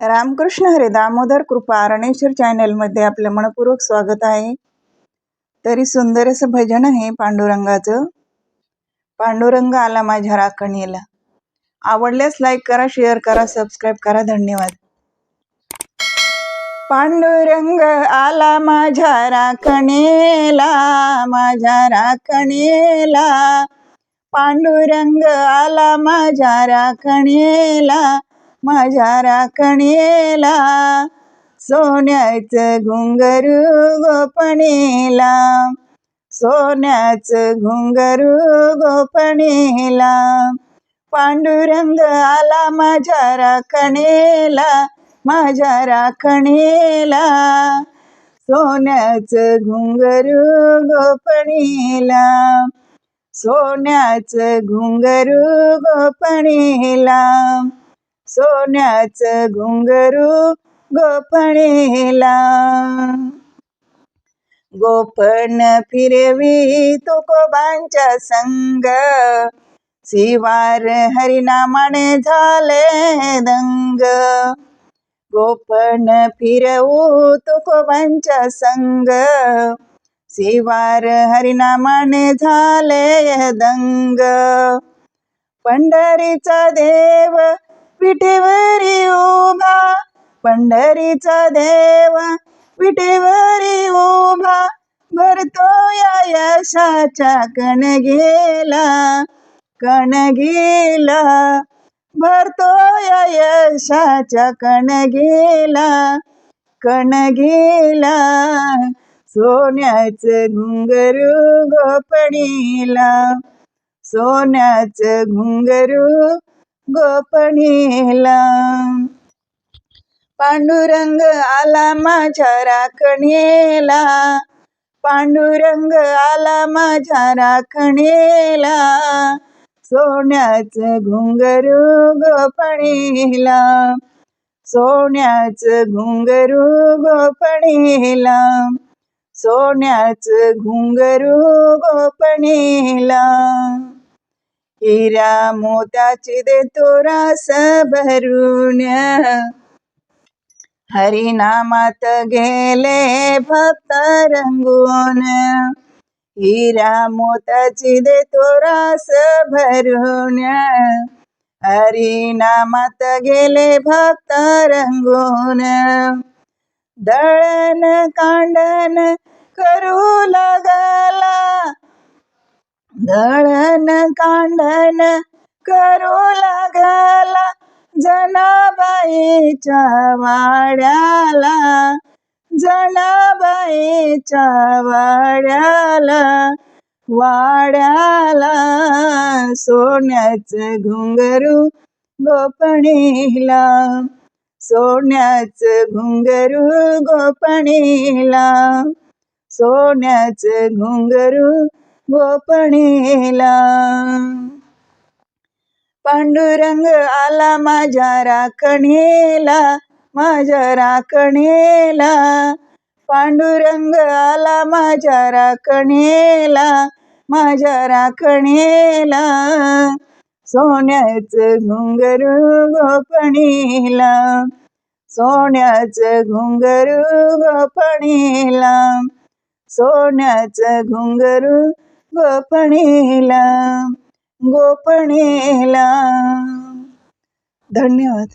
रामकृष्ण हरे दामोदर कृपा रणेश्वर चॅनलमध्ये आपलं मनपूर्वक स्वागत आहे. तरी सुंदर असं भजन आहे पांडुरंगाचं. पांडुरंग आला माझ्या राखणीला. आवडल्यास लाईक करा शेअर करा सबस्क्राईब करा. धन्यवाद. पांडुरंग आला माझ्या राखणेला माझ्या राखणीला. पांडुरंग आला माझ्या राखणीला माझ्या राखणेला सोन्याचं घुंगरू गोपणेला. सोन्याचं घुंगरू गोपणेला. पांडुरंग आला माझ्या राखणेला माझ्या राखणेला. सोन्याचं घुंगरू गोपणेला. सोन्याचं घुंगरू गोपणेला. सोन्याचं घुंगरू गोपणेला. गोपण फिरवी तुकोबांच्या संग. शिवार हरिनामाने झाले दंग. गोपण फिरवू तुकोबांच्या संग. शिवार हरिनामाने झाले दंग. पंढरीचा देव विठेवरी उभा पंढरीचा देव. विठेवरी उभा भरतो या यशाच्या कण गेला. कण गेला भरतो या यशाच्या कण गेला. कण गेला सोन्याचं घुंगरू गोपणीला सोन्याचं घुंगरू गोपणीला पांडुरंग आला माझ्या राखणेला. पांडुरंग आला माझ्या राखणेला. सोन्याचं घुंगरू गोपणीला सोन्याचं घुंगरू गोपणीला सोन्याचं घुंगरू गोपणीला हिरा मोत्याची दे रास भरून हरिनामात गेले भक्त रंगून. हिरा मोत्याची दे रास भरून हरिनामात गेले भक्त रंगून. दळण कांडन करू लागला. दळण कांडन करू लागला जनाबाईच्या वाड्याला. जनाबाईच्या वाड्याला वाड्याला सोन्याचं घुंगरू गोपणीला. सोन्याचं घुंगरू गोपणीला. सोन्याचं घुंगरू गोपणीला पांडुरंग आला माझ्या राखणेला माझ्या राखणेला. पांडुरंग आला माझ्या राखणेला माझ्या राखणेला. सोन्याचं घुंगरू गोपणीला सोन्याचं घुंगरू गोपणीला सोन्याचं घुंगरू गोपणेला गोपणेला धन्यवाद.